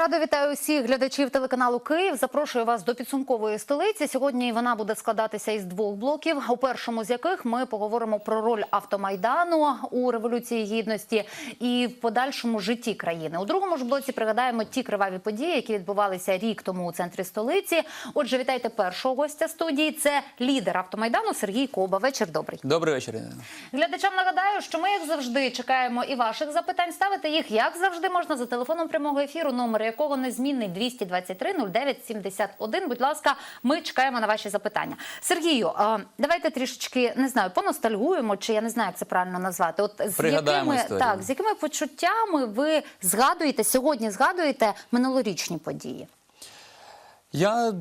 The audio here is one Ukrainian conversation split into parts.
Я рада вітаю усіх глядачів телеканалу Київ. Запрошую вас до підсумкової столиці. Сьогодні вона буде складатися із двох блоків. У першому з яких ми поговоримо про роль автомайдану у революції гідності і в подальшому житті країни. У другому ж блоці пригадаємо ті криваві події, які відбувалися рік тому у центрі столиці. Отже, вітайте першого гостя студії. Це лідер автомайдану Сергій Коба. Вечір добрий. Добрий вечір. Глядачам нагадаю, що ми, як завжди, чекаємо і ваших запитань. Ставити їх, як завжди, можна за телефоном прямого ефіру, номер якого незмінний 223 09 71. Будь ласка, ми чекаємо на ваші запитання. Сергію, давайте трішечки не знаю, поностальгуємо, чи я не знаю, як це правильно назвати. От з Пригадаємо якими історію. так, з якими почуттями ви згадуєте сьогодні? Згадуєте минулорічні події? Я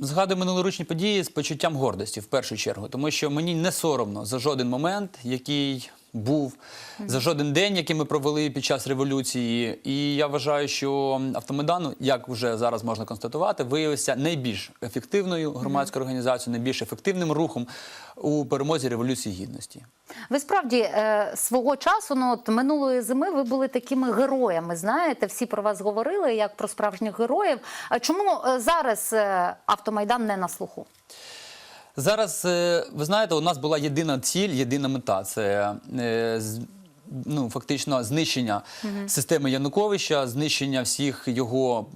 згадую минулорічні події з почуттям гордості в першу чергу, тому що мені не соромно за жоден момент, який був, за жоден день, який ми провели під час революції. І я вважаю, що автомайдан, як вже зараз можна констатувати, виявився найбільш ефективною громадською організацією, найбільш ефективним рухом у перемозі революції гідності. Ви справді е, свого часу, ну от минулої зими, ви були такими героями. Знаєте, всі про вас говорили як про справжніх героїв. Чому е, зараз е, автомайдан не на слуху? Зараз, е, ви знаєте, у нас була єдина ціль, єдина мета це е, ну, фактично знищення системи Януковича, знищення всіх його.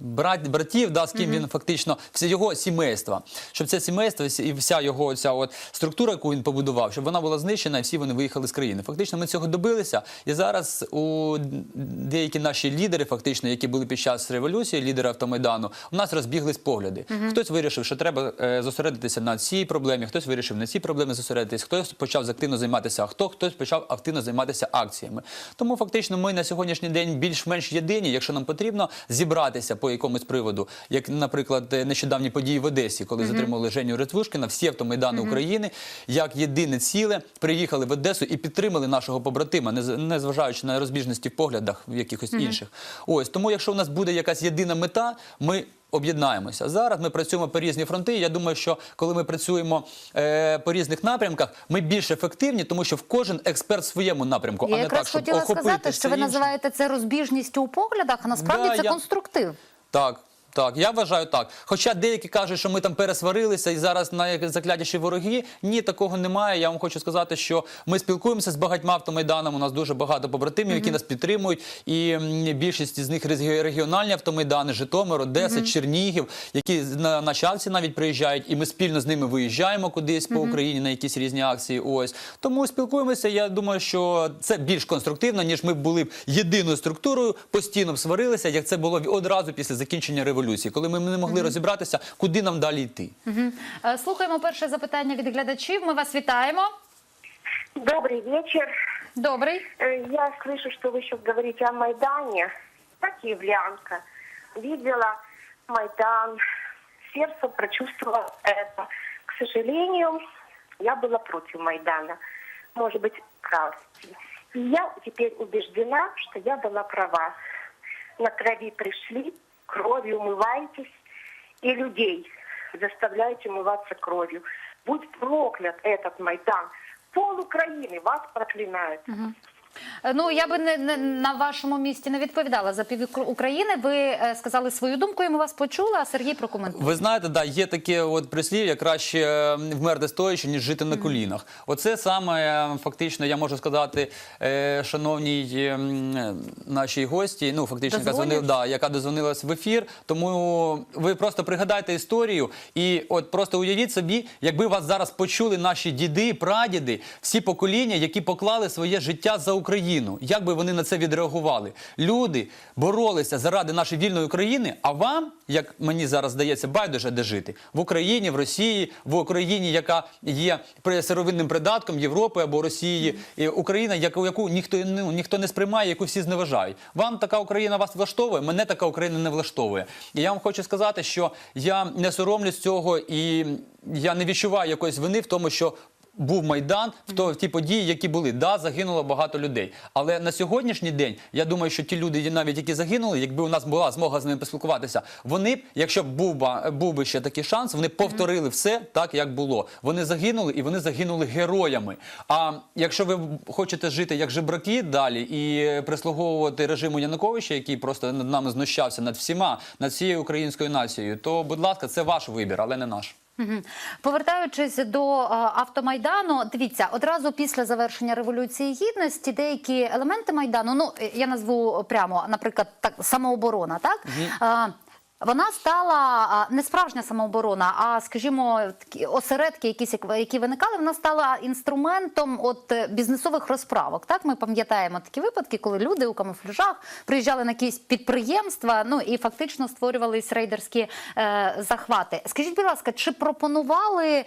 Брат, братів, да, з ким він фактично все його сімейства, щоб це сімейство і вся його ця от структура, яку він побудував, щоб вона була знищена, і всі вони виїхали з країни. Фактично, ми цього добилися. І зараз у деякі наші лідери, фактично, які були під час революції, лідери автомайдану, у нас розбіглись погляди. Хтось вирішив, що треба е, зосередитися на цій проблемі, хтось вирішив на цій проблемі зосередитись, хтось почав активно займатися, а хто хтось почав активно займатися акціями. Тому фактично ми на сьогоднішній день більш-менш єдині, якщо нам потрібно зібратися по якомусь приводу, як, наприклад, е, нещодавні події в Одесі, коли затримали Женю Резвушкіна, всі автомайдани України, як єдине ціле, приїхали в Одесу і підтримали нашого побратима, не зважаючи на розбіжності в поглядах в якихось інших. Ось тому, якщо у нас буде якась єдина мета, ми. Об'єднаємося зараз. Ми працюємо по різні фронти. Я думаю, що коли ми працюємо е, по різних напрямках, ми більш ефективні, тому що в кожен експерт в своєму напрямку, Я а не так, щоб хотіла сказати, що ви інше. називаєте це розбіжністю у поглядах, а насправді Да, це я- конструктив. Так. Так, я вважаю так. Хоча деякі кажуть, що ми там пересварилися і зараз на заклятіші вороги. Ні, такого немає. Я вам хочу сказати, що ми спілкуємося з багатьма автомайданами. У нас дуже багато побратимів, які нас підтримують. І більшість з них регіональні автомайдани, Житомир, Одеса, Чернігів, які на наші акції навіть приїжджають, і ми спільно з ними виїжджаємо кудись по Україні на якісь різні акції. Ось тому спілкуємося. Я думаю, що це більш конструктивно, ніж ми були б єдиною структурою, постійно б сварилися, як це було одразу після закінчення революції, коли ми не могли розібратися, куди нам далі йти. Е, Слухаємо перше запитання від глядачів. Ми вас вітаємо. Добрый вечер. Добрий. Э, Я слышу, что вы еще говорите о Майдане. Как киевлянка. Видела Майдан, сердце прочувствовало это. К сожалению, я была против Майдана. Может быть, красти. И я теперь убеждена, что я была права. На крови пришли, кровью умываетесь, и людей заставляете умываться кровью. Будь проклят этот Майдан. Пол Украины вас проклинает. Е, Ну я би не, не на вашому місці не відповідала за пів України. Ви е, сказали свою думку, і ми вас почули. А Сергій прокоментує. Ви знаєте, да, є таке от прислів'я, краще е, вмерти стоячи, ніж жити на колінах. Оце саме е, фактично, я можу сказати, е, шановній е, е, нашій гості, ну фактично, яка дзвонила, да, яка дозвонилась в ефір. Тому ви просто пригадайте історію і от просто уявіть собі, якби вас зараз почули наші діди, прадіди, всі покоління, які поклали своє життя за Україну. Як би вони на це відреагували? Люди боролися заради нашої вільної України, а вам, як мені зараз здається, байдуже де жити в Україні, в Росії, в Україні, яка є сировинним придатком Європи або Росії, і Україна, яку, яку ніхто ну, ніхто не сприймає, яку всі зневажають. Вам така Україна вас влаштовує, мене така Україна не влаштовує. І я вам хочу сказати, що я не соромлюсь цього і я не відчуваю якоїсь вини в тому, що був майдан, в то в ті події, які були. Да, загинуло багато людей. Але на сьогоднішній день я думаю, що ті люди, навіть які загинули, якби у нас була змога з ними поспілкуватися, вони б, якщо б був був би ще такий шанс, вони повторили все так, як було. Вони загинули і вони загинули героями. А якщо ви хочете жити як жебраки далі і прислуговувати режиму Януковича, який просто над нами знущався над всіма, над всією українською нацією, то будь ласка, це ваш вибір, але не наш. Повертаючись до е, автомайдану, дивіться, одразу після завершення революції гідності деякі елементи майдану. Ну е, я назву прямо, наприклад, так самооборона, так. Е, Вона стала не справжня самооборона, а скажімо, такі осередки, якісь як- які виникали. Вона стала інструментом от е, бізнесових розправок. Так ми пам'ятаємо такі випадки, коли люди у камуфляжах приїжджали на якісь підприємства, ну і фактично створювались рейдерські е, захвати. Скажіть, будь ласка, чи пропонували е,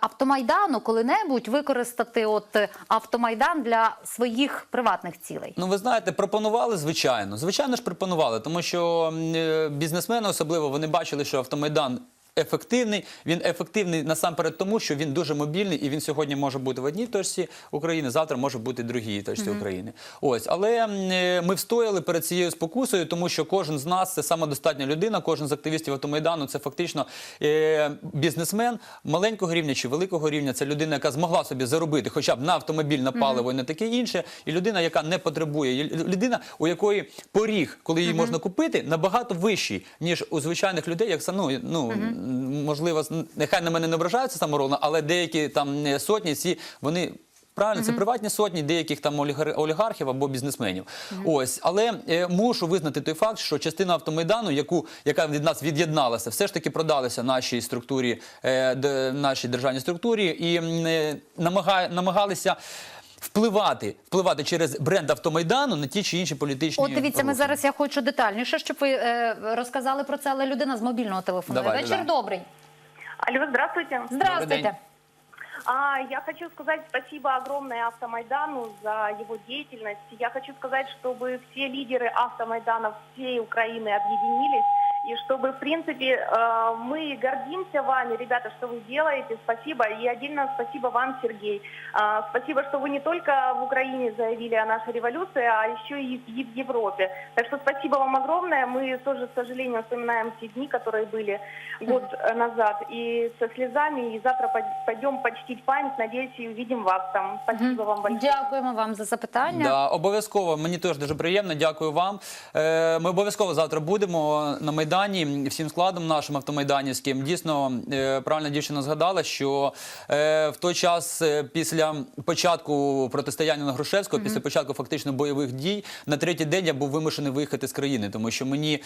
автомайдану коли-небудь використати от автомайдан для своїх приватних цілей? Ну, ви знаєте, пропонували, звичайно. Звичайно ж, пропонували, тому що е, бізнесмени особливо вони бачили, що автомайдан. Ефективний, він ефективний насамперед тому, що він дуже мобільний і він сьогодні може бути в одній точці України, завтра може бути в другій точці України. Ось, але е, ми встояли перед цією спокусою, тому що кожен з нас це самодостатня людина, кожен з активістів автомайдану це фактично е, бізнесмен маленького рівня чи великого рівня. Це людина, яка змогла собі заробити, хоча б на автомобіль, на паливо і на таке інше, і людина, яка не потребує, людина, у якої поріг, коли її можна купити, набагато вищий ніж у звичайних людей, як ну, ну можливо, нехай на мене не ображаються саморобно, але деякі там сотні, ці вони. Правильно, це приватні сотні деяких там олігархів або бізнесменів. Ось, але е, мушу визнати той факт, що частина автомайдану, яку яка від нас від'єдналася, все ж таки продалася нашій структурі, е, нашій державній структурі, і е, намагалися Впливати, впливати через бренд автомайдану на ті чи інші політичні От дивіться, ми рухи. зараз я хочу детальніше, щоб ви е, розказали про це, але людина з мобільного телефону. Давайте, Вечір да. добрий. Алло, здравствуйте. Добрий Здравствуйте. день. А, я хочу сказать спасибо огромное Автомайдану за его деятельность. Я хочу сказать, чтобы все лидеры Автомайдана всей Украины объединились, и чтобы, в принципе, э, мы гордимся вами, ребята, что вы делаете. Спасибо. И отдельно спасибо вам, Сергей. А, Спасибо, что вы не только в Украине заявили о нашей революции, а еще и в в Европе. Так что спасибо вам огромное. Мы тоже, к сожалению, вспоминаем те дни, которые были год э, назад. И со слезами. И завтра пой- пойдем почтить память. Надеюсь, и увидим вас там. Спасибо вам большое. Дякуємо вам за запитання. Да, обов'язково. Мені теж дуже приємно. Дякую вам. Е, ми обов'язково завтра будемо на майдані всім складом нашим автомайданівським. Дійсно, е, правильно дівчина згадала, що е, в той час е, після початку протистояння на Грушевського, після початку фактично бойових дій, на третій день я був вимушений виїхати з країни, тому що мені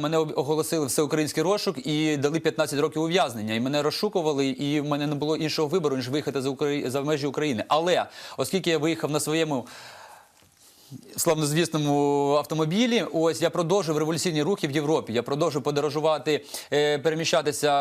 мене оголосили всеукраїнський розшук і дали 15 років ув'язнення. І мене розшукували, і в мене не було іншого вибору ніж виїхати за Украї... за межі України. Але оскільки я виїхав на своєму славнозвісному автомобілі. Ось я продовжив революційні рухи в Європі. Я продовжив подорожувати, е, переміщатися.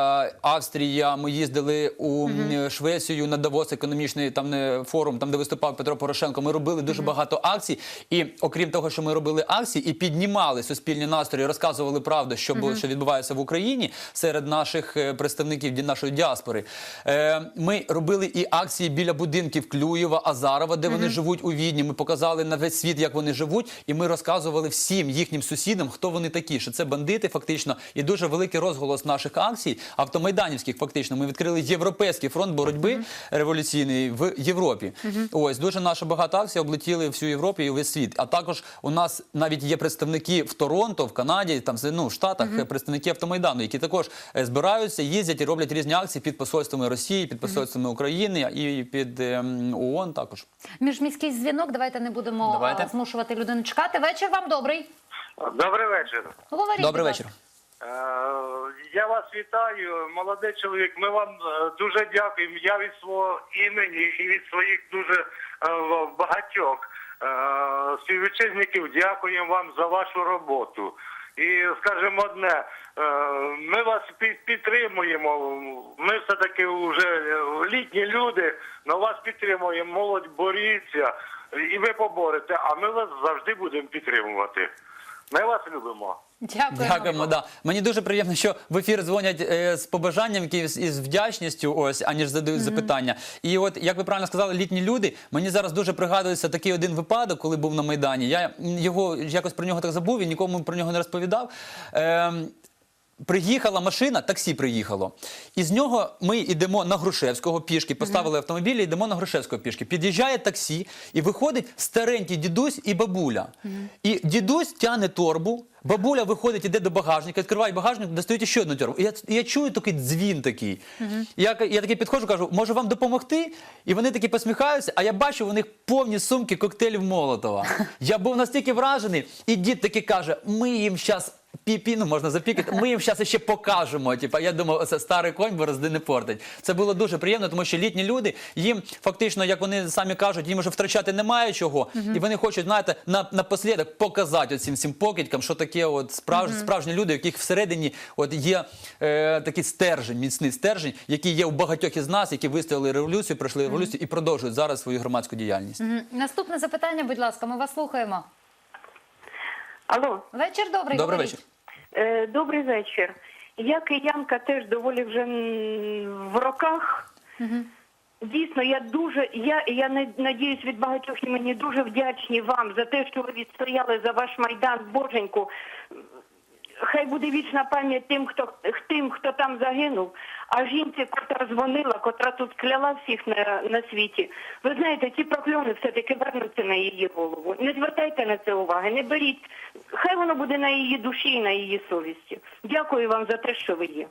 Австрія. Ми їздили у Швецію на Давос, економічний там не форум, там де виступав Петро Порошенко. Ми робили дуже багато акцій. І окрім того, що ми робили акції і піднімали суспільні настрої, розказували правду, що було, що відбувається в Україні серед наших е, представників нашої діаспори. Е, Ми робили і акції біля будинків Клюєва, Азарова, де вони живуть у Відні. Ми показали на весь світ, як вони живуть, і ми розказували всім їхнім сусідам, хто вони такі. Що це бандити, фактично, і дуже великий розголос наших акцій, автомайданівських. Фактично, ми відкрили європейський фронт боротьби революційний в Європі. Ось дуже наша багато акцій облетіли всю Європу і весь світ. А також у нас навіть є представники в Торонто, в Канаді, там ну, в Штатах, представники автомайдану, які також е, збираються, їздять і роблять різні акції під посольствами Росії, під посольствами України і під ем, ООН також. Міжміський дзвінок. Давайте не будемо Давайте. А, змушувати людину чекати. Вечір вам добрий. Добрий вечір. Говоріть. Добрий будь вечір. Е, Я вас вітаю, молодий чоловік. Ми вам е, дуже дякуємо. Я від свого імені і від своїх дуже е, багатьох е, співвітчизників дякуємо вам за вашу роботу. І скажімо одне, е, ми вас пі- підтримуємо. Ми все таки вже літні люди, але вас підтримуємо. Молодь боріться, і ви поборете. А ми вас завжди будемо підтримувати. Ми вас любимо. Дякую. Дякуємо. Да. Мені дуже приємно, що в ефір дзвонять е, з побажанням і з вдячністю, ось аніж задають запитання. І от як ви правильно сказали, літні люди. Мені зараз дуже пригадується такий один випадок, коли був на майдані. Я його якось про нього так забув і нікому про нього не розповідав. Ем, Приїхала машина, таксі приїхало. І з нього ми йдемо на Грушевського пішки, поставили автомобіль і йдемо на Грушевського пішки. Під'їжджає таксі, і виходить старенький дідусь і бабуля. І дідусь тягне торбу, бабуля виходить, іде до багажника, відкриває багажник, достають ще одну торбу. І я, я чую такий дзвін такий. Я, я такий підходжу, кажу, може вам допомогти? І вони такі посміхаються, а я бачу, у них повні сумки коктейлів Молотова. Я був настільки вражений, і дід таки каже: ми їм зараз пі-пі, ну можна запікати. Ми їм зараз ще покажемо. Типа, я думав, оце старий конь борозди не портить. Це було дуже приємно, тому що літні люди їм фактично, як вони самі кажуть, їм вже втрачати немає чого, і вони хочуть, знаєте, на напослідок показати оцим всім покидькам, що таке от справж, справжні люди, у яких всередині от є е, такий стержень, міцний стержень, який є у багатьох із нас, які вистояли революцію, пройшли революцію і продовжують зараз свою громадську діяльність. Наступне запитання, будь ласка, ми вас слухаємо. Алло, Вечір добрий. Добрий говоріть. вечір. Е, добрий вечір. Я киянка теж доволі вже в роках. Дійсно, я дуже, я, я не- надіюсь від багатьох і мені дуже вдячні вам за те, що ви відстояли за ваш майдан, боженьку. Хай буде вічна пам'ять тим, хто тим, хто там загинув. А жінці, котра дзвонила, котра тут кляла всіх на, на світі. Ви знаєте, ці прокльони все-таки вернуться на її голову. Не звертайте на це уваги, не беріть. Хай воно буде на її душі і на її совісті. Дякую вам за те, що ви є.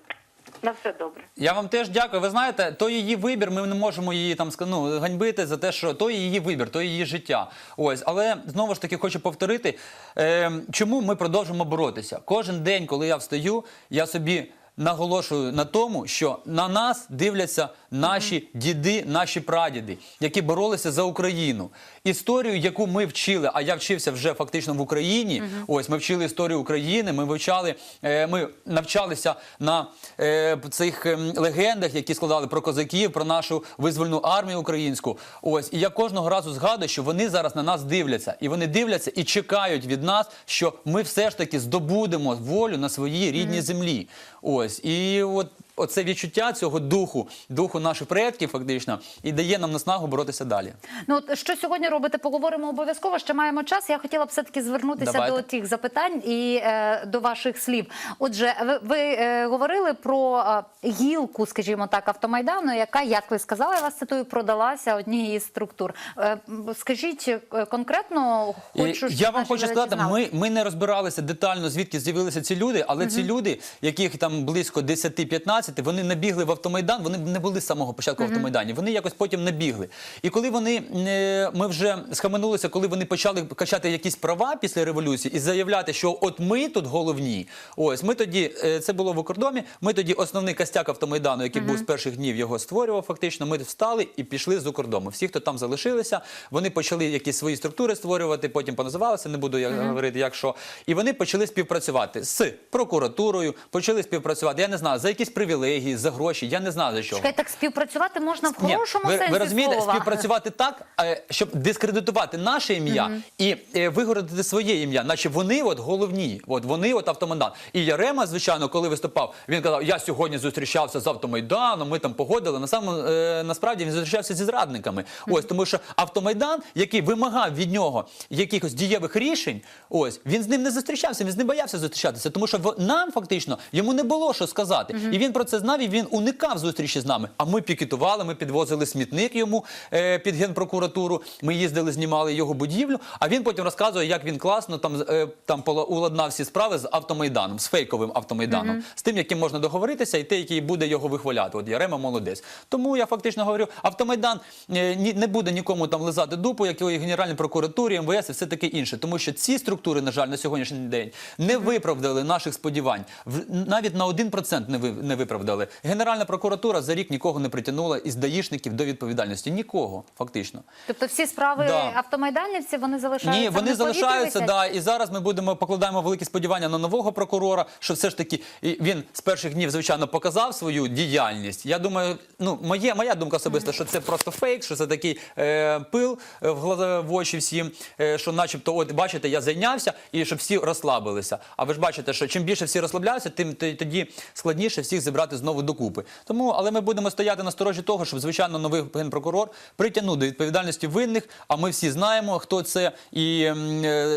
На все добре. Я вам теж дякую. Ви знаєте, то її вибір. Ми не можемо її там ну, ганьбити за те, що то її вибір, то її життя. Ось, але знову ж таки хочу повторити, е, чому ми продовжуємо боротися. Кожен день, коли я встаю, я собі. Наголошую на тому, що на нас дивляться наші діди, наші прадіди, які боролися за Україну. Історію, яку ми вчили, а я вчився вже фактично в Україні. Ось ми вчили історію України. Ми вивчали, е, ми навчалися на е, цих ем, легендах, які складали про козаків, про нашу визвольну армію українську. Ось і я кожного разу згадую, що вони зараз на нас дивляться, і вони дивляться і чекають від нас, що ми все ж таки здобудемо волю на своїй рідній землі. Ось і от. Оце відчуття цього духу, духу наших предків, фактично, і дає нам наснагу боротися далі. Ну от що сьогодні робите? Поговоримо обов'язково. Ще маємо час. Я хотіла б все таки звернутися Давайте. до тих запитань і е, до ваших слів. Отже, ви, ви е, говорили про е, гілку, скажімо так, автомайдану, яка, як ви сказали, я вас цитую, продалася одній із структур. Е, скажіть е, конкретно, хочу щоб я вам хочу сказати, ми, ми не розбиралися детально, звідки з'явилися ці люди, але ці люди, яких там близько 10-15, вони набігли в автомайдан. Вони не були з самого початку в автомайдані. Вони якось потім набігли. І коли вони е, ми вже схаменулися, коли вони почали качати якісь права після революції і заявляти, що от ми тут головні. Ось ми тоді е, це було в Укрдомі. Ми тоді основний костяк автомайдану, який був з перших днів, його створював. Фактично, ми встали і пішли з Укрдому. Всі, хто там залишилися, вони почали якісь свої структури створювати. Потім поназивалися, не буду я говорити, як що. І вони почали співпрацювати з прокуратурою, почали співпрацювати. Я не знаю за якісь привілегії, за гроші. Я не знаю за що. Чекай, так співпрацювати можна в Ні, хорошому ви, сенсі ви розумієте, слова. співпрацювати так, е, щоб дискредитувати наше ім'я і е, вигородити своє ім'я, наче вони от головні, от вони от автомайдан. І Ярема, звичайно, коли виступав, він казав: Я сьогодні зустрічався з автомайданом, ми там погодили. На самому е, насправді він зустрічався зі зрадниками. Ось тому, що автомайдан, який вимагав від нього якихось дієвих рішень, ось він з ним не зустрічався, він з ним боявся зустрічатися, тому що нам фактично йому не було що сказати. І він про це знав, і він уникав зустрічі з нами. А ми пікетували, ми підвозили смітник йому е, під генпрокуратуру. Ми їздили, знімали його будівлю. А він потім розказує, як він класно там е, там уладнав всі справи з автомайданом, з фейковим автомайданом, з тим, яким можна договоритися, і те, який буде його вихваляти. От Ярема молодець. Тому я фактично говорю, автомайдан е, не буде нікому там лизати дупу, якої Генеральній прокуратурі, МВС і все таке інше. Тому що ці структури, на жаль, на сьогоднішній день не виправдали наших сподівань. Навіть на 1% не ви не виправдали. Виправдали. Генеральна прокуратура за рік нікого не притягнула із даїшників до відповідальності. Нікого, фактично. Тобто всі справи Да. автомайданівців вони залишаються. Ні, вони залишаються. Да, і зараз ми будемо покладаємо великі сподівання на нового прокурора, що все ж таки він з перших днів, звичайно, показав свою діяльність. Я думаю, ну моє, моя думка особиста, що це просто фейк, що це такий е, пил е, в глаза в очі всім, е, що, начебто, от бачите, я зайнявся, і щоб всі розслабилися. А ви ж бачите, що чим більше всі розслабляються, тим тоді складніше всіх зібрати знову докупи. Тому, але ми будемо стояти на сторожі того, щоб звичайно новий генпрокурор притягнув до відповідальності винних. А ми всі знаємо, хто це і е,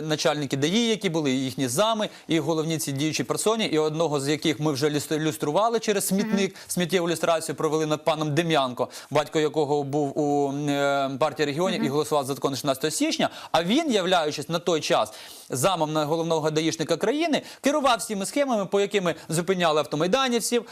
начальники ДАІ, які були, і їхні зами, і головні ці діючі персоні, і одного з яких ми вже люс- люстрували через смітник, сміттєву люстрацію провели над паном Дем'янко, батько якого був у е, партії регіонів і голосував за закон 16 січня. А він, являючись на той час замом на головного даїшника країни, керував всіми схемами, по якими зупиняли автомайданівців,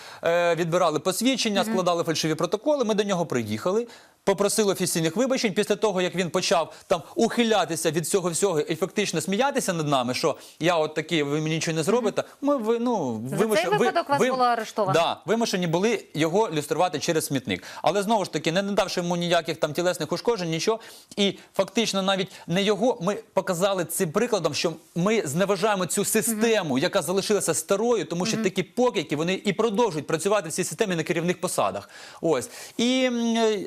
відбирали посвідчення, складали фальшиві протоколи. Ми до нього приїхали. Попросили офіційних вибачень після того, як він почав там ухилятися від цього всього і фактично сміятися над нами, що я от такий, ви мені нічого не зробите. Ми ви ну цей вимуш- випадок вас було арештовано? Да, вимушені були його люструвати через смітник. Але знову ж таки, не надавши йому ніяких там тілесних ушкоджень, нічого. І фактично навіть не його ми показали цим прикладом, що ми зневажаємо цю систему, яка залишилася старою, тому що такі покидьки, вони і продовжують працювати в цій системі на керівних посадах. Ось і е,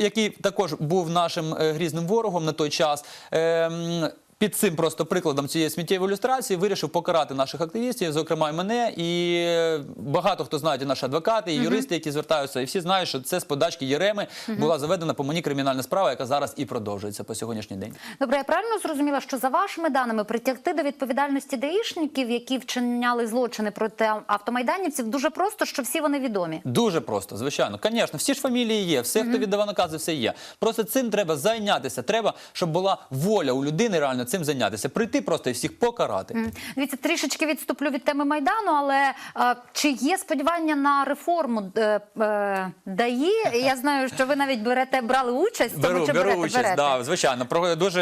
який також був нашим е, грізним ворогом на той час. е, м, під цим просто прикладом цієї сміттєвої ілюстрації вирішив покарати наших активістів, зокрема і мене. І е, багато хто знають, і наші адвокати, і юристи, які звертаються, і всі знають, що це з подачки Єреми була заведена по мені кримінальна справа, яка зараз і продовжується по сьогоднішній день. Добре, я правильно зрозуміла, що за вашими даними притягти до відповідальності даїшників, які вчиняли злочини проти автомайданівців, дуже просто, що всі вони відомі. Дуже просто, звичайно. Звісно, всі ж фамілії є, все, хто віддавав накази, все є. Просто цим треба зайнятися. Треба, щоб була воля у людини реально цим зайнятися. Прийти просто і всіх покарати. М, Дивіться, трішечки відступлю від теми майдану, але е, чи є сподівання на реформу е, е, ДАІ? Я знаю, що ви навіть берете брали участь. тому Беру, чи беру берете, участь, берете? да, звичайно. Про дуже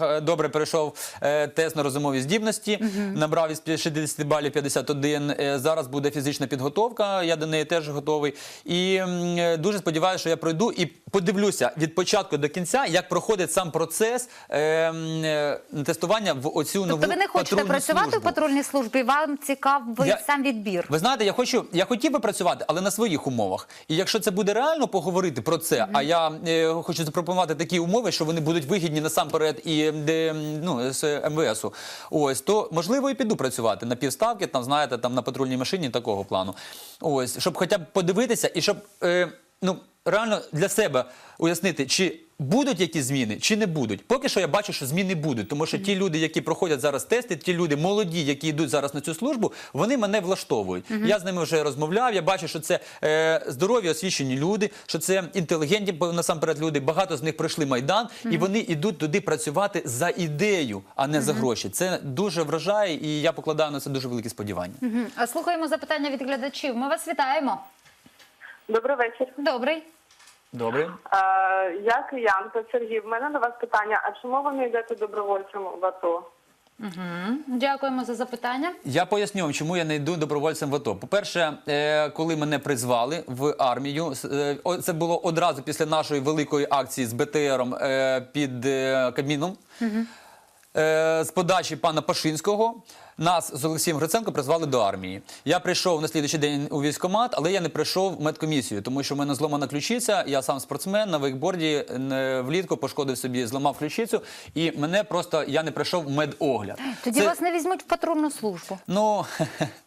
е, добре перейшов е, тест на розумові здібності. Набрав із 60 балів 51. Е, Зараз буде фізична підготовка. Я до неї теж готовий. І м, е, дуже сподіваюся, що я пройду і подивлюся від початку до кінця, як проходить сам процес е, м, е, тестування в оцю нову Тобто ви не хочете працювати службу. в патрульній службі? Вам цікавий Я- сам відбір? Ви знаєте, я хочу, я хотів би працювати, але на своїх умовах. І якщо це буде реально поговорити про це, а я е, хочу запропонувати такі умови, що вони будуть вигідні насамперед і де, ну, з МВСу. Ось то можливо і піду працювати на півставки, там знаєте, там на патрульній машині такого плану. Ось щоб хоча б подивитися і щоб е, ну реально для себе уяснити, чи. Будуть якісь зміни чи не будуть? Поки що я бачу, що зміни будуть, тому що ті люди, які проходять зараз тести, ті люди молоді, які йдуть зараз на цю службу, вони мене влаштовують. Я з ними вже розмовляв. Я бачу, що це е, здорові, освічені люди, що це інтелігентні бо насамперед люди. Багато з них пройшли майдан, і вони йдуть туди працювати за ідею, а не за гроші. Це дуже вражає, і я покладаю на це дуже великі сподівання. А Слухаємо запитання від глядачів. Ми вас вітаємо. Добрий вечір. Добрий. Добре. Е, я киянка Сергій. В мене до вас питання: а чому ви не йдете добровольцем в АТО? Дякуємо за запитання. Я поясню вам, чому я не йду добровольцем в АТО. По-перше, е, коли мене призвали в армію, е, це було одразу після нашої великої акції з БТРом е, під Кабміном. Е, З подачі пана Пашинського нас з Олексієм Гриценко призвали до армії. Я прийшов на слідуючий день у військкомат, але я не прийшов в медкомісію, тому що в мене зломана ключиця. Я сам спортсмен на вейкборді влітку пошкодив собі, зламав ключицю, і мене просто я не прийшов в медогляд. Тоді Це- вас не візьмуть в патрульну службу. Ну,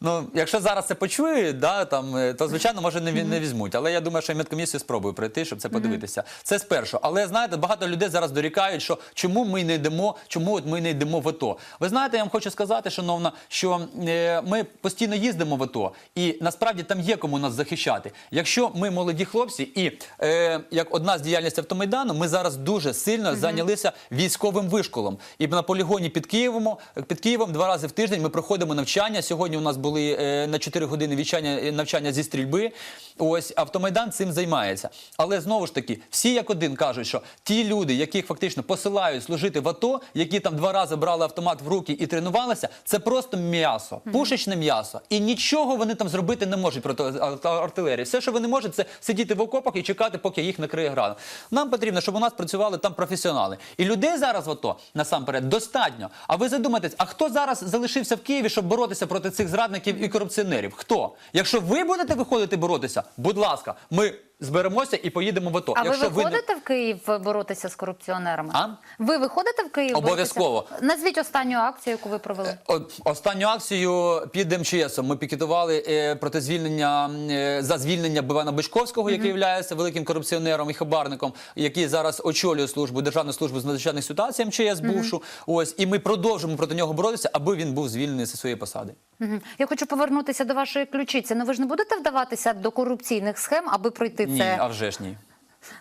ну, якщо зараз це почують, да, там, е, то звичайно може не, не візьмуть. Але я думаю, що я медкомісію спробую пройти, щоб це подивитися. Це спершу. Але знаєте, багато людей зараз дорікають, що чому ми не йдемо, чому от ми не йдемо в АТО. Ви знаєте, я вам хочу сказати, шановна, що е, ми постійно їздимо в АТО, і насправді там є кому нас захищати. Якщо ми молоді хлопці, і е, як одна з діяльностей автомайдану, ми зараз дуже сильно зайнялися військовим вишколом. І на полігоні під Києвом, під Києвом два рази в тиждень ми проходимо навчання. Сьогодні у нас було були е, на 4 години навчання, навчання зі стрільби. Ось автомайдан цим займається. Але знову ж таки, всі як один кажуть, що ті люди, яких фактично посилають служити в АТО, які там два рази брали автомат в руки і тренувалися, це просто м'ясо, пушечне м'ясо. І нічого вони там зробити не можуть проти артилерії. Все, що вони можуть, це сидіти в окопах і чекати, поки їх накриє градом. Нам потрібно, щоб у нас працювали там професіонали. І людей зараз в АТО насамперед достатньо. А ви задумайтесь, а хто зараз залишився в Києві, щоб боротися проти цих зрадників і корупціонерів? Хто? Якщо ви будете виходити боротися, будь ласка, ми зберемося і поїдемо в АТО. А ви Якщо не- виходите в Київ боротися з корупціонерами? А? Ви виходите в Київ? Обов'язково. боротися? Назвіть останню акцію, яку ви провели. Останню акцію під МЧСом ми пікетували е, проти звільнення е, за звільнення Бивана Бичковського, який є великим корупціонером і хабарником, який зараз очолює службу державну службу з надзвичайних ситуацій МЧС бувшу. Ось і ми продовжимо проти нього боротися, аби він був звільнений зі своєї посади. Мгм. Я хочу повернутися до вашої ключиці. Ну ви ж не будете вдаватися до корупційних схем, аби пройти Ні, це. а вже ж ні.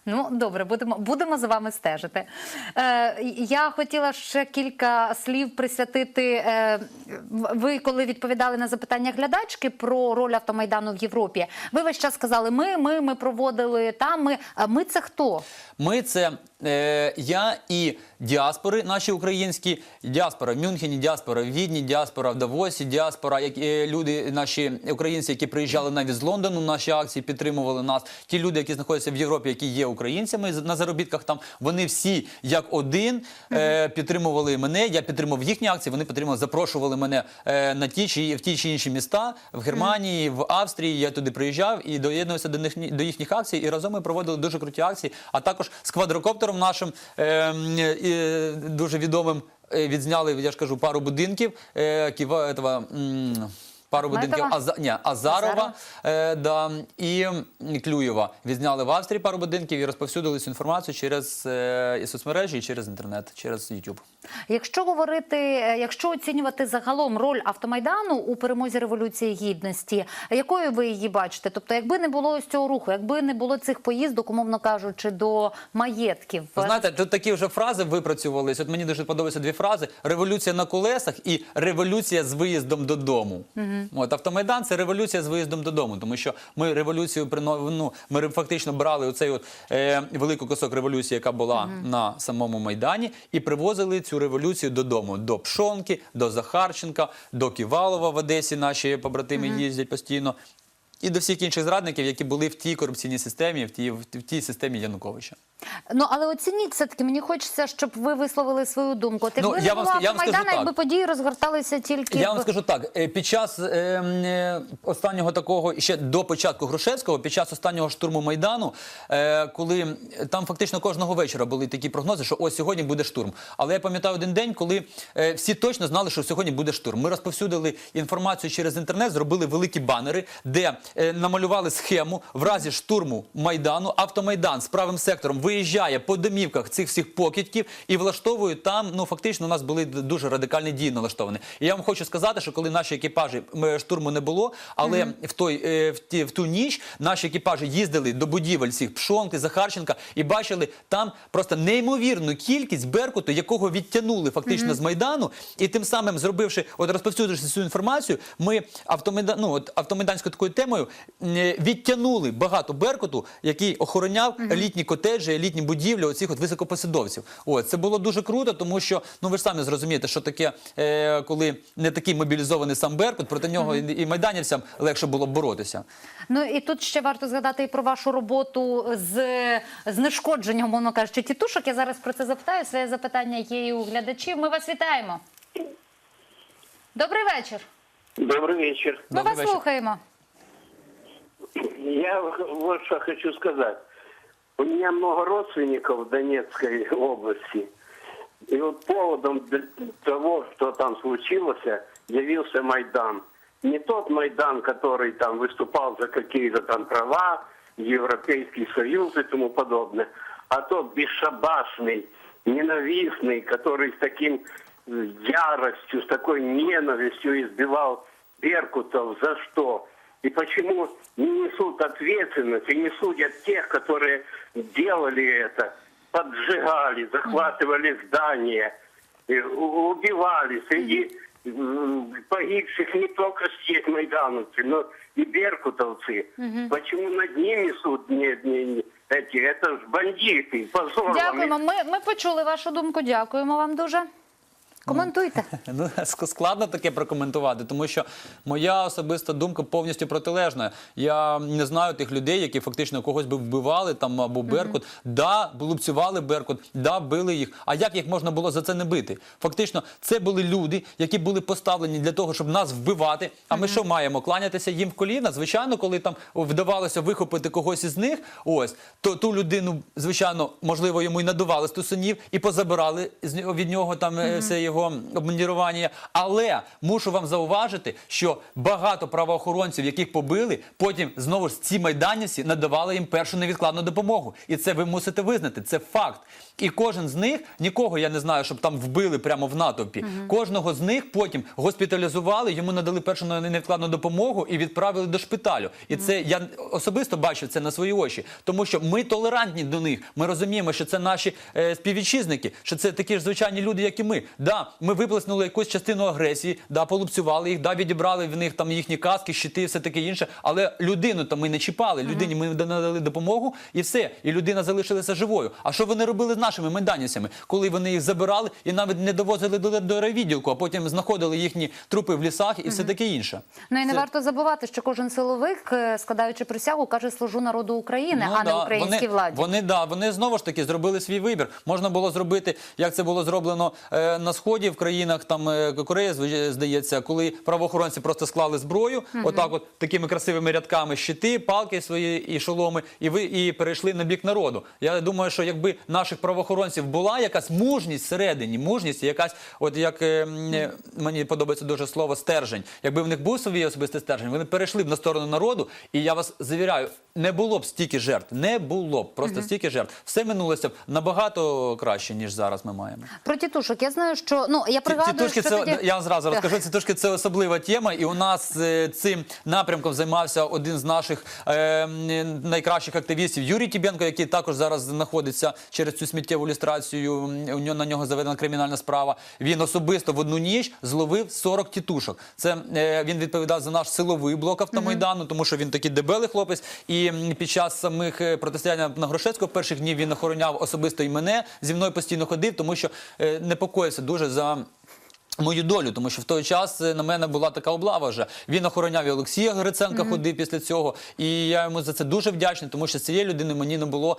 Ну добре, будемо будемо за вами стежити. Е, я хотіла ще кілька слів присвятити. Е, ви коли відповідали на запитання глядачки про роль автомайдану в Європі, ви весь час сказали: ми, ми, ми проводили там. Ми, а ми це хто? Ми це е, я і діаспори, наші українські діаспора в Мюнхені, діаспора в Відні, діаспора в Давосі, діаспора, як е, люди, наші українці, які приїжджали навіть з Лондону, наші акції підтримували нас. Ті люди, які знаходяться в Європі, які є українцями на заробітках там, вони всі як один е, підтримували мене. Я підтримував їхні акції. Вони підтримували, запрошували мене е, на ті чи в ті чи інші міста в Германії, в Австрії. Я туди приїжджав і доєднувався до них до їхніх акцій. І разом ми проводили дуже круті акції. А також з квадрокоптером нашим е, е, дуже відомим е, відзняли. Я ж кажу, пару будинків. Е, Ківа, этого, Пару будинків Аза, ні, Азарова. Е, да, і Клюєва. Відзняли в Австрії пару будинків і розповсюдили цю інформацію через е, і соцмережі, і через інтернет, через YouTube. Якщо говорити, е, якщо оцінювати загалом роль автомайдану у перемозі революції гідності, якою ви її бачите? Тобто, якби не було ось цього руху, якби не було цих поїздок, умовно кажучи, до маєтків, Ви знаєте, тут такі вже фрази випрацьовувалися. От мені дуже подобаються дві фрази: революція на колесах і революція з виїздом додому. От автомайдан це революція з виїздом додому, тому що ми революцію ну, ми фактично брали оцей от е, великий кусок революції, яка була на самому майдані, і привозили цю революцію додому до Пшонки, до Захарченка, до Ківалова в Одесі. Наші побратими їздять постійно. І до всіх інших зрадників, які були в тій корупційній системі, в тій, в тій системі Януковича. Ну але оцініть все таки. Мені хочеться, щоб ви висловили свою думку. Якби Ну, я вам я вам скажу так. якби події розгорталися тільки Я вам в- скажу так: е, під час е, е, останнього такого, ще до початку Грушевського, під час останнього штурму майдану, е, коли там фактично кожного вечора були такі прогнози, що ось сьогодні буде штурм. Але я пам'ятаю один день, коли е, всі точно знали, що сьогодні буде штурм. Ми розповсюдили інформацію через інтернет, зробили великі банери, де намалювали схему в разі штурму майдану. Автомайдан з правим сектором виїжджає по домівках цих всіх покидьків і влаштовує там. Ну фактично, у нас були дуже радикальні дії налаштовані. І я вам хочу сказати, що коли наші екіпажі штурму не було, але в той е, в, ті, в ту ніч наші екіпажі їздили до будівель цих Пшонки, Захарченка і бачили там просто неймовірну кількість беркуту, якого відтягнули фактично з майдану, і тим самим зробивши, от розповсюдивши цю інформацію, ми автомайдан, ну, от автомайданською такою темою е, відтягнули багато беркуту, який охороняв літні котеджі, літні будівлі оцих от високопосадовців. От це було дуже круто, тому що ну ви ж самі зрозумієте, що таке, е, коли не такий мобілізований сам беркут, проти нього і, і майданівцям легше було б боротися. Ну і тут ще варто згадати і про вашу роботу з знешкодженням, мовно кажучи, тітушок. Я зараз про це запитаю. Своє запитання є і у глядачів. Ми вас вітаємо. Добрий вечір. Добрый вечер. Ми Добрий вас вечір. слухаємо. Я вот что хочу сказать. У меня много родственников в Донецкой области. И вот поводом для того, что там случилось, явился Майдан. Не тот Майдан, который там выступал за какие-то там права, Европейский Союз и тому подобное, а тот бесшабашный, ненавистный, который с таким э, яростью, с такой ненавистью избивал Беркутов за что? И почему не несут ответственность и не судят тех, которые делали это, поджигали, захватывали здания, э, у- убивали среди м, погибших не только здесь майдановцы, но и беркутовцы. Почему над ними суд не, не, не- эти, это ж бандиты, позор вам. Дякуємо. Ми, ми почули вашу думку. Дякуємо вам дуже. Коментуйте. Ну, складно таке прокоментувати, тому що моя особиста думка повністю протилежна. Я не знаю тих людей, які фактично когось би вбивали там або Беркут. Да, лупцювали Беркут, да, били їх. А як їх можна було за це не бити? Фактично, це були люди, які були поставлені для того, щоб нас вбивати. А ми що маємо? Кланятися їм в коліна? Звичайно, коли там вдавалося вихопити когось із них, ось то ту людину, звичайно, можливо, йому й надували стусунів і позабирали з нього від нього там все його обмундірування. Але мушу вам зауважити, що багато правоохоронців, яких побили, потім знову ж ці майданівці надавали їм першу невідкладну допомогу. І це ви мусите визнати. Це факт. І кожен з них нікого я не знаю, щоб там вбили прямо в натовпі. Кожного з них потім госпіталізували, йому надали першу невідкладну допомогу і відправили до шпиталю. І це я особисто бачу це на свої очі, тому що ми толерантні до них. Ми розуміємо, що це наші е, співвітчизники, що це такі ж звичайні люди, як і ми. Да, ми виплеснули якусь частину агресії, да, полупцювали їх, да, відібрали в них там їхні каски, щити, все таке інше. Але людину то ми не чіпали. Людині ми надали допомогу і все. І людина залишилася живою. А що вони робили з нашими майданівцями, коли вони їх забирали і навіть не довозили до, до райвідділку, а потім знаходили їхні трупи в лісах і все таке інше. Ну і не Це- варто забувати, що кожен силовик, е, складаючи присягу, каже служу народу України, Ну а не українській вони, владі. Вони да, вони знову ж таки зробили свій вибір. Можна було зробити, як це було зроблено е, на сході в країнах там е, Кореї, здається, коли правоохоронці просто склали зброю, отак, от такими красивими рядками щити, палки свої і шоломи, і ви і перейшли на бік народу. Я думаю, що якби наших правоохоронців була якась мужність всередині, мужність, якась, от як е, е, мені подобається дуже слово стержень. Якби в них був свій особистий стержень, вони перейшли б на сторону народу, і я вас завіряю, не було б стільки жертв, не було б просто стільки жертв. Все минулося б набагато краще, ніж зараз ми маємо. Про тітушок я знаю, що ну я пригадую, Тітушки, що це тоді... я вам зразу Так. розкажу. Тітушки це особлива тема, і у нас е, цим напрямком займався один з наших е, найкращих активістів Юрій Тібенко, який також зараз знаходиться через цю сміттєву ілюстрацію. У нього на нього заведена кримінальна справа. Він особисто в одну ніч зловив 40 тітушок. Це е, він відповідав за наш силовий блок автомайдану, тому що він такий дебелий хлопець. І під час самих е, протистояння на Грушевського перших днів він охороняв особисто і мене. Зі мною постійно ходив, тому що е, непокоївся дуже за. Мою долю, тому що в той час е, на мене була така облава вже. Він охороняв і Олексія Гриценка ходив після цього. І я йому за це дуже вдячний, тому що з цієї людини мені не було.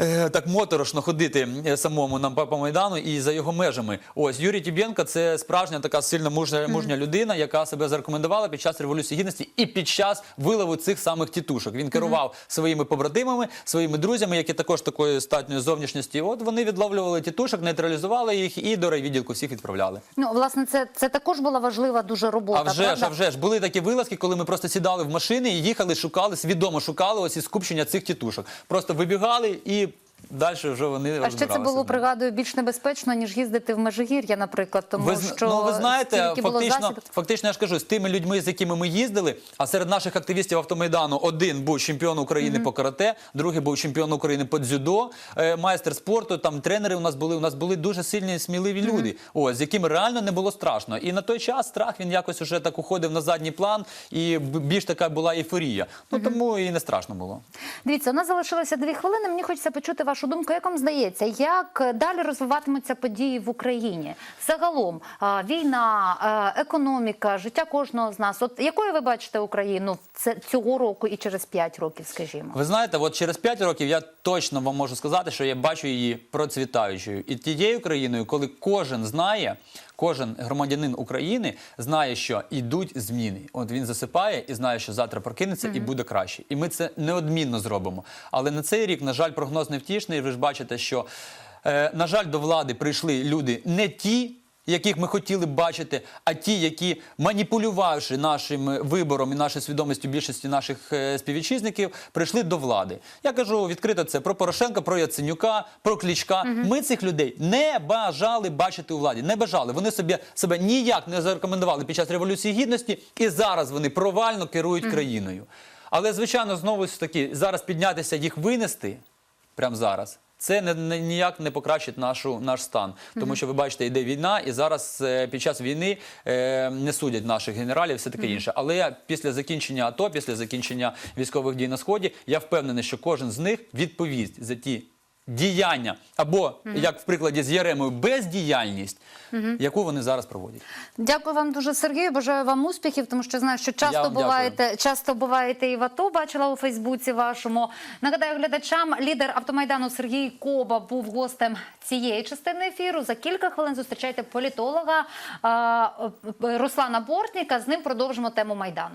Е, Так моторошно ходити е, самому нам по майдану і за його межами. Ось Юрій Тібєнко це справжня така сильна мужня, мужня людина, яка себе зарекомендувала під час революції гідності і під час вилову цих самих тітушок. Він керував своїми побратимами, своїми друзями, які також такої статньої зовнішності. От вони відловлювали тітушок, нейтралізували їх і до райвідділку всіх відправляли. Ну власне, це, це також була важлива дуже робота. А вже ж, а вже ж були такі вилазки, коли ми просто сідали в машини і їхали, шукали, свідомо шукали ось і скупчення цих тітушок. Просто вибігали і далі вже вони А ще це було пригадую більш небезпечно ніж їздити в Межигір'я, наприклад, тому Ви, що ну, ви знаєте, стільки було фактично, фактично, я ж кажу, з тими людьми, з якими ми їздили, а серед наших активістів автомайдану один був чемпіон України по карате, другий був чемпіон України по дзюдо, е, майстер спорту, там тренери у нас були. У нас були дуже сильні, сміливі люди, ось, з якими реально не було страшно. І на той час страх він якось уже так уходив на задній план, і більш така була ейфорія. Ну тому і не страшно було. Дивіться, у нас залишилося дві хвилини. Мені хочеться почути вашу думку. Як вам здається, як далі розвиватимуться події в Україні? Загалом війна, економіка, життя кожного з нас. От якою ви бачите Україну цього року і через п'ять років, скажімо? Ви знаєте, от через 5 років я точно вам можу сказати, що я бачу її процвітаючою. І тією країною, коли кожен знає, кожен громадянин України знає, що йдуть зміни. От він засипає і знає, що завтра прокинеться і буде краще. І ми це неодмінно зробимо. Але на цей рік, на жаль, прогноз невтішний. Ви ж бачите, що, е, на жаль, до влади прийшли люди не ті яких ми хотіли б бачити, а ті, які маніпулювавши нашим е, вибором і нашою свідомістю більшості наших е, співвітчизників, прийшли до влади. Я кажу відкрито це про Порошенка, про Яценюка, про Клічка. Ми цих людей не бажали бачити у владі. Не бажали. Вони собі себе ніяк не зарекомендували під час революції гідності, і зараз вони провально керують країною. Але звичайно, знову ж таки, зараз піднятися їх винести прямо зараз. Це не, не- ніяк не покращить нашу, наш стан. Тому що ви бачите, йде війна, і зараз е, під час війни е, не судять наших генералів, все таке інше. Але після закінчення АТО, після закінчення військових дій на сході, я впевнений, що кожен з них відповість за ті діяння або як в прикладі з Яремою бездіяльність, яку вони зараз проводять. Дякую вам дуже, Сергію. Бажаю вам успіхів, тому що знаю, що Я часто вам буваєте, часто буваєте і в АТО. Бачила у Фейсбуці вашому. Нагадаю глядачам, лідер автомайдану Сергій Коба був гостем цієї частини ефіру. За кілька хвилин зустрічайте політолога а, е, Руслана Бортніка. З ним продовжимо тему майдану.